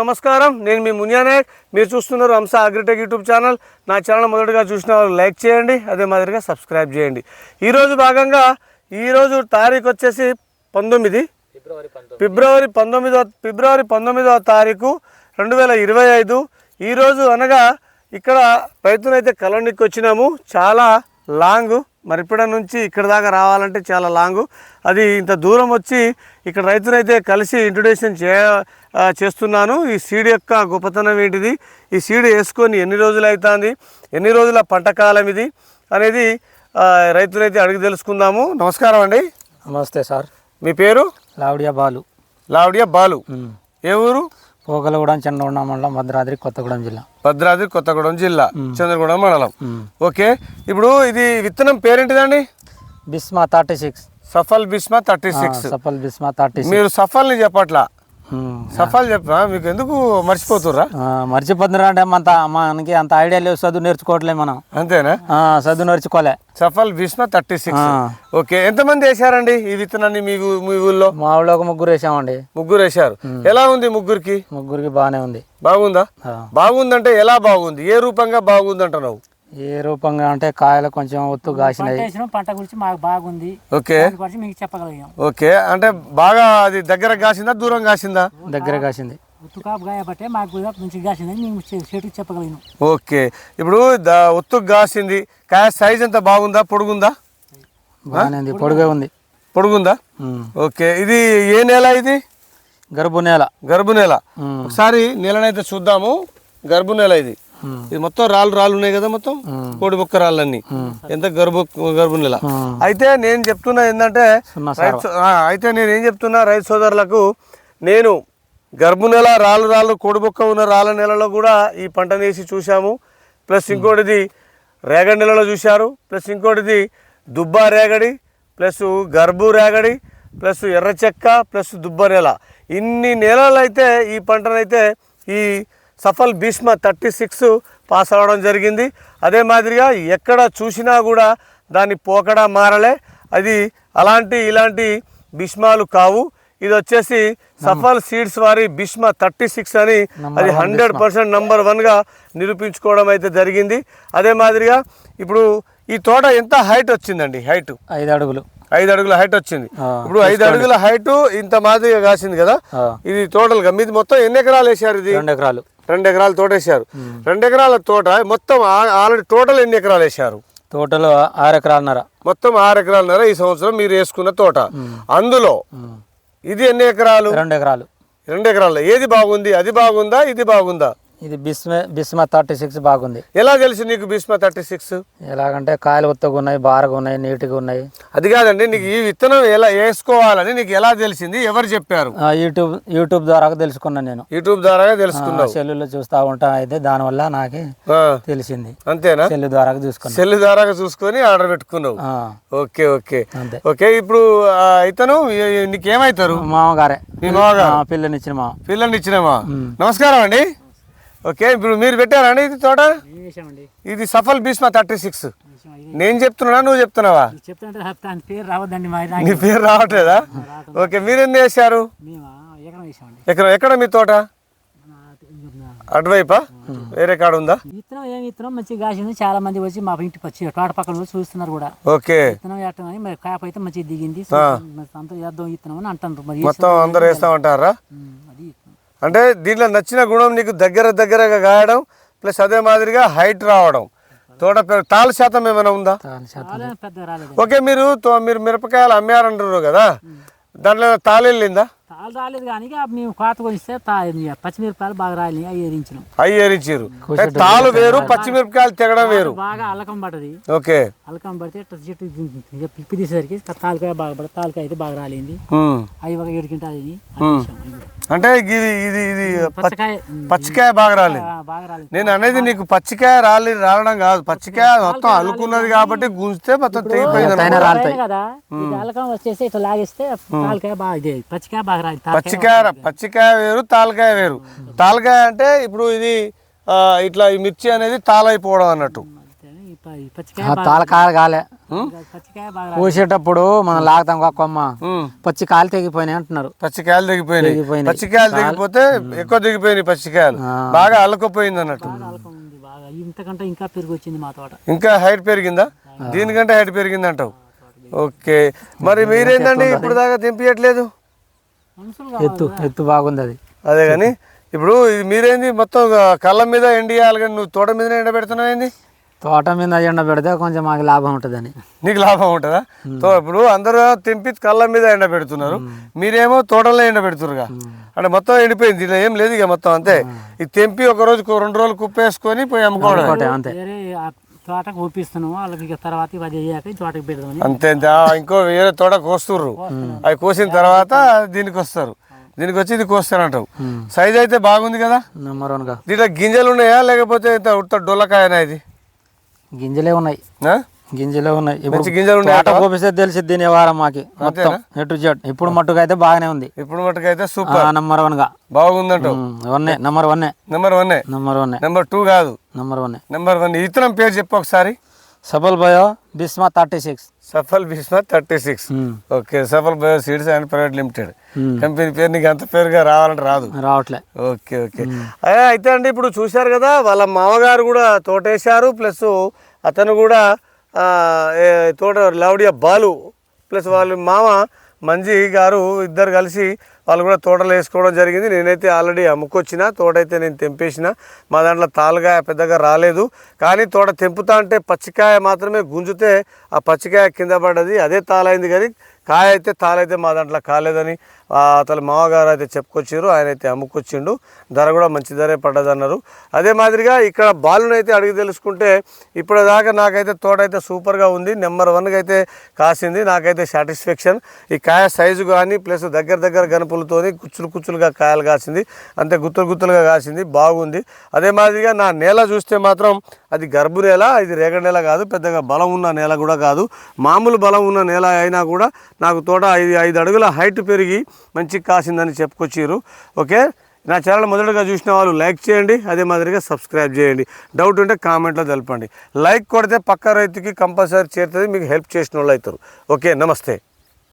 నమస్కారం. నేను మీ మునియానాయక్ మీరు చూస్తున్నారు హంస అగ్రిటెక్ యూట్యూబ్ ఛానల్. నా ఛానల్ మొదటగా చూసిన వాళ్ళు లైక్ చేయండి అదే మాదిరిగా సబ్స్క్రైబ్ చేయండి. ఈరోజు భాగంగా ఈరోజు తారీఖు వచ్చేసి పంతొమ్మిది? ఫిబ్రవరి పంతొమ్మిదో ఫిబ్రవరి పంతొమ్మిదవ తారీఖు రెండు వేల ఇరవై ఐదు. ఈరోజు అనగా ఇక్కడ రైతునైతే కలండికి వచ్చినాము. చాలా లాంగ్ మరిపిడ నుంచి ఇక్కడ దాకా రావాలంటే చాలా లాంగ్. అది ఇంత దూరం వచ్చి ఇక్కడ రైతునైతే కలిసి ఇంట్రొడక్షన్ చే చేస్తున్నాను. ఈ సీడ్ యొక్క గొప్పతనం ఏంటిది? ఈ సీడ్ వేసుకొని ఎన్ని రోజులు అవుతుంది ఎన్ని రోజుల పంట కాలం ఇది? అనేది రైతునైతే అడిగి తెలుసుకుందాము. నమస్కారం అండి. నమస్తే సార్. మీ పేరు? లావడియా బాలు. లావడియా బాలు. ఏ ఊరు? పోగలగూడెం చంద్రగూడెం మండలం భద్రాద్రి కొత్తగూడెం జిల్లా. భద్రాద్రి కొత్తగూడెం జిల్లా చంద్రగూడెం మండలం. ఓకే ఇప్పుడు ఇది విత్తనం పేరేంటిదండి? Bisma thirty six. Safal Bisma thirty six. Safal Bisma thirty మీరు సఫల్ని చెప్పట్లా? సఫల్ చెప్పా మీకు ఎందుకు మర్చిపోతుర్రా? మర్చిపోతున్నారు అంటే అంత మనకి అంత ఐడియా లేవు చదువు నేర్చుకోవట్లేదు మనం. అంతేనా? చదువు నేర్చుకోలే. Safal Bisma thirty six. Okay ఎంతమంది వేశారండి ఈ విత్తనాన్ని మీ మీ ఊళ్ళో? మా ఊళ్ళో ఒక ముగ్గురు వేసామండి ముగ్గురు వేశారు. ఎలా ఉంది ముగ్గురికి? ముగ్గురికి బాగానే ఉంది. బాగుందా. బాగుందంటే ఎలా బాగుంది? ఏ రూపంగా బాగుంది అంటున్నావు ఏ రూపంగా అంటే కాయలు కొంచెం ఒత్తు కాసినాయి పంట గురించి మాకు బాగుంది. ఓకే. గురించి మీకు చెప్పగలిగాం. ఓకే. అంటే బాగా అది దగ్గర కాసిందా దూరం కాసిందా దగ్గర కాసింది ఉత్తు కాపు గాయబట్టే మాకు కూడా మంచిగా కాసిందని మేము చె- చెట్టుకి చెప్పగలిగినాం. ఓకే. ఇప్పుడు ఒత్తుకు కాసింది కాయ సైజ్ ఎంత? బాగుందా? పొడుగుందా? బాగానే పొడుగే ఉంది. పొడుగుందా. ఓకే. ఇది ఏ నెల ఇది? గరుపు నేల. గర్భు నెల. ఒకసారి నెలనైతే చూద్దాము. గర్భు నెల ఇది. ఇది మొత్తం రాళ్ళు రాళ్ళు ఉన్నాయి కదా మొత్తం. కోడి మొక్క రాళ్ళన్నీ. ఎంత గర్భ గర్భు నెల. అయితే నేను చెప్తున్నా ఏంటంటే అయితే నేను ఏం చెప్తున్నా రైతు సోదరులకు నేను గర్భు నెల రాళ్ళు రాళ్ళు కోడిబొక్క ఉన్న రాళ్ళ నెలలో కూడా ఈ పంటను వేసి చూశాము. ప్లస్ ఇంకోటిది రేగడి నెలలో చూశారు. ప్లస్ ఇంకోటిది దుబ్బా రేగడి ప్లస్ గర్భు రేగడి ప్లస్ ఎర్ర చెక్క ప్లస్ దుబ్బ నెల. ఇన్ని నెలలు అయితే ఈ పంటనైతే ఈ Safal Bhishma thirty six pass అవ్వడం జరిగింది. అదే మాదిరిగా ఎక్కడ చూసినా కూడా దాని పోకడ మారలే. అది అలాంటి ఇలాంటి భీష్మాలు కావు. ఇది వచ్చేసి సఫల్ సీడ్స్ వారి భీష్మ థర్టీ సిక్స్ అని అది హండ్రెడ్ పర్సెంట్ నంబర్ వన్గా నిరూపించుకోవడం అయితే జరిగింది. అదే మాదిరిగా ఇప్పుడు ఈ తోట ఎంత హైట్ వచ్చిందండి? హైట్ ఐదు అడుగులు. ఐదు అడుగుల హైట్ వచ్చింది. ఇప్పుడు ఐదు అడుగుల హైట్ ఇంత మాదిరిగా కాసింది కదా. ఇది టోటల్గా మీది మొత్తం ఎన్ని ఎకరాలు వేసారు ఇది? రెండు ఎకరాలు. రెండు ఎకరాల తోట వేసారు రెండు ఎకరాల తోట మొత్తం ఆల్రెడీ టోటల్ ఎన్ని ఎకరాలు వేసారు టోటల్ ఆరు ఎకరాలన్నర. మొత్తం ఆరు ఎకరాలన్నర ఈ సంవత్సరం మీరు వేసుకున్న తోట. అందులో. ఇది ఎన్ని ఎకరాలు? రెండు ఎకరాలు. రెండు ఎకరాలు. ఏది బాగుంది? అది బాగుందా? ఇది బాగుందా? ఇది బిస్మ బిస్మ థర్టీ సిక్స్ బాగుంది. ఎలా తెలుసు నీకు భీష్మ థర్టీ సిక్స్? ఎలాగంటే కాయలు ఒత్తగా ఉన్నాయి బారగా ఉన్నాయి నీట్గా ఉన్నాయి. అది కాదండి నీకు ఈ విత్తనం ఎలా వేసుకోవాలని నీకు ఎలా తెలిసింది? ఎవరు చెప్పారు? ఆ, యూట్యూబ్ యూట్యూబ్ ద్వారా తెలుసుకున్నాను నేను. యూట్యూబ్ ద్వారా తెలుసుకున్నావు. సెల్లులో చూస్తూ ఉంటా అయితే దానివల్ల నాకే తెలిసింది. అంతేనా? సెల్లు ద్వారా చూసుకున్నా సెల్ ద్వారా చూసుకొని ఆర్డర్ పెట్టుకున్నావు. Okay okay. అంతే. ఓకే ఇప్పుడు ఇతను నీకేమైతారు? మామగారే. మీ మామగారు? పిల్లనిచ్చిన మా పిల్లల్ని ఇచ్చినామా నమస్కారం అండి. ఓకే ఇప్పుడు మీరు పెట్టారా అండి ఇది తోట? ఇది సఫల్ భీష్మ థర్టీ సిక్స్. నేను చెప్తున్నా నువ్వు చెప్తున్నావా? నీ పేరు రావట్లేదా? ఓకే మీరు ఎన్ని వేసారు ఎక్కడ ఎక్కడ మీ తోట? అటువైపా? వేరే కాడ ఉందా? విత్తనం ఏం విత్తనం మంచిగా కాసింది చాలా మంది వచ్చి మా ఇంటికి వచ్చి తోట పక్కన చూస్తున్నారు కూడా. ఓకే. విత్తనం వేయటం అని మరి కాపు అయితే మంచిగా దిగింది. అంతా వేద్దాం విత్తనం అని అంటారు మరి మొత్తం అందరు వేస్తామంటారా? అది. అంటే దీంట్లో నచ్చిన గుణం నీకు దగ్గర దగ్గరగా కాయడం ప్లస్ అదే మాదిరిగా హైట్ రావడం. తోట తాళ శాతం ఏమైనా ఉందా? ఓకే మీరు తో- మీరు మిరపకాయలు అమ్మారంటారు కదా దాంట్లో తాళ తాళ్ళు రాలేదు కానీ మేము కోత కొనిస్తే పచ్చిమిరపకాయలు బాగా రాలి అవి ఏరించినాం. అవి ఏరిచ్చిర్రు అంటే తాలు వేరు పచ్చిమిరపకాయలు తెగడం వేరు. బాగా అల్లకం పడ్డది. ఓకే. అల్లకం పడితే ఇట్లా చెట్టు పిప్పి తీసేసరికి తాలకాయ బాగా పడి తాలకాయ అయితే బాగా రాలింది. అవి ఒక ఏడు క్వింటాలు ఇది అంటే ఇది ఇది ఇది పచ్చకాయ బాగా రాలేదు. ఆ, బాగా రాలింది. నేను అనేది నీకు పచ్చికాయ రాలి రాలడం కాదు. పచ్చికాయ మొత్తం అలుకున్నది కాబట్టి గుంజితే మొత్తం తెగిపోయింది కదా. ఇది అల్లకం వచ్చేసి ఇట్లా లాగేస్తే తాలకాయ బాగా ఇది పచ్చికాయ బాగా రాలి పచ్చికాయ పచ్చికాయ వేరు తాలకాయ వేరు. తాలకాయ అంటే ఇప్పుడు ఇది ఇట్లా ఈ మిర్చి అనేది తాలైపోవడం అన్నట్టు. తాళకాయలు కాలే. ఇంకా పచ్చికాయ బాగా కోసేటప్పుడు మనం లాగుతాం ఒక కొమ్మ ఉమ్. పచ్చి కాలు తెగిపోయినాయి అంటున్నారు. పచ్చికాయలు దిగిపోయినాయి తెగిపోయినాయి. పచ్చికాయలు దిగిపోతే ఎక్కువ దిగిపోయినాయి పచ్చికాయలు. బాగా అల్లకపోయింది అన్నట్టు. అలకం ఉంది బాగా. ఇంతకంటే ఇంకా పెరుగు వచ్చింది మా తోట. ఇంకా హైట్ పెరిగిందా? దీనికంటే హైట్ పెరిగింది అంటావు ఓకే. మరి మీరేందండి ఇప్పుడు దాకా తెంపియట్లేదు? ఎత్తు ఎత్తు బాగుంది అది. అదే కానీ ఇప్పుడు ఇది మీరేంది మొత్తం కళ్ళ మీద ఎండియాలి కానీ నువ్వు తోట మీద ఎండ పెడుతున్నావు ఏంది? తోట మీద ఎండ పెడితే కొంచెం మాకు లాభం ఉంటుందని. నీకు లాభం ఉంటుందా? తో ఇప్పుడు అందరూ తెంపి కళ్ళ మీద ఎండ పెడుతున్నారు మీరేమో తోటలో ఎండ పెడుతురుగా అంటే మొత్తం ఎండిపోయింది ఇలా ఏం లేదు ఇక మొత్తం అంతే. ఇది తెంపి ఒక రోజు రెండు రోజులు కుప్పేసుకొని పోయి అమ్ముకోవడం అంతే. తోటకు ఒప్పిస్తున్నాము వాళ్ళకి ఇక తర్వాత ఇవి అయ్యాక తోటకి పెడదామని అంతే ఇంకో వేరే తోట కోస్తుర్రు. అవి కోసిన తర్వాత దీనికి వస్తారు. దీనికి వచ్చి ఇది కోస్తారంటావు. సైజ్ అయితే బాగుంది కదా? దీంట్లో గింజలు ఉన్నాయా? లేకపోతే ఇంత ఉత్త డొల్లకాయనా ఇది? గింజలే ఉన్నాయి. ఆ? గింజలే ఉన్నాయి. ఇప్పుడు గింజలు తోట కోపిస్తే తెలిసి దీని వారం మాకి మొత్తం ఎటు ఇప్పుడు మట్టుకు అయితే బాగానే ఉంది. ఇప్పుడు మటుకైతే సూపర్. నెంబర్ వన్గా. బాగుందంటావు. వన్నే నెంబర్ వన్నే. నెంబర్ వన్ నెంబర్ వన్నే. నెంబర్ టూ కాదు. నెంబర్ వన్నే. నెంబర్ వన్ ఇతరం పేరు చెప్పు ఒకసారి. Safal bio Bhishma thirty six. Safal Bhishma thirty six. Okay Safal bio seeds and private limited. Company పేరు నీకు అంత పేరుగా రావాలంటే రాదు. రావట్లే. Okay okay. అయితే అండి ఇప్పుడు చూశారు కదా వాళ్ళ మామగారు కూడా తోటేశారు ప్లస్ అతను కూడా తోట లావుడియా బాలు ప్లస్ వాళ్ళ మామ మంజీ గారు ఇద్దరు కలిసి వాళ్ళు కూడా తోటలు వేసుకోవడం జరిగింది. నేనైతే ఆల్రెడీ అమ్ముకొచ్చిన తోట అయితే నేను తెంపేసిన. మా దాంట్లో తాలుగాయ పెద్దగా రాలేదు. కానీ తోట తెంపుతా అంటే పచ్చికాయ మాత్రమే గుంజితే ఆ పచ్చికాయ కింద పడ్డది. అదే తాలైంది కానీ కాయ అయితే తాలైతే మా దాంట్లో కాలేదని ఆ, అతని మామగారు అయితే చెప్పుకొచ్చారు. ఆయన అయితే అమ్ముకొచ్చిండు. ధర కూడా మంచి ధరే పడ్డదన్నారు. అదే మాదిరిగా ఇక్కడ బాలుని అయితే అడిగి తెలుసుకుంటే ఇప్పటిదాకా నాకైతే తోట అయితే సూపర్గా ఉంది. నెంబర్ వన్గా అయితే కాసింది. నాకైతే సాటిస్ఫాక్షన్. ఈ కాయ సైజు కానీ ప్లస్ దగ్గర దగ్గర గనుపులతోని కుచ్చులు కుచ్చులుగా కాయలు కాసింది. అంతే గుత్తులు గుత్తులుగా కాసింది. బాగుంది. అదే మాదిరిగా నా నేల చూస్తే మాత్రం అది గర్భు నేల ఇది రేగ నేల కాదు పెద్దగా బలం ఉన్న నేల కూడా కాదు. మామూలు బలం ఉన్న నేల అయినా కూడా నాకు తోట ఐదు ఐదు అడుగుల హైట్ పెరిగి మంచి కాసిందని చెప్పుకొచ్చారు ఓకే? నా ఛానల్ మొదటగా చూసిన వాళ్ళు లైక్ చేయండి అదే మాదిరిగా సబ్స్క్రైబ్ చేయండి. డౌట్ ఉంటే కామెంట్లో తెలపండి. లైక్ కొడితే పక్క రైతుకి కంపల్సరీ చేరుతుంది మీకు హెల్ప్ చేసిన వాళ్ళు అవుతారు. ఓకే? నమస్తే.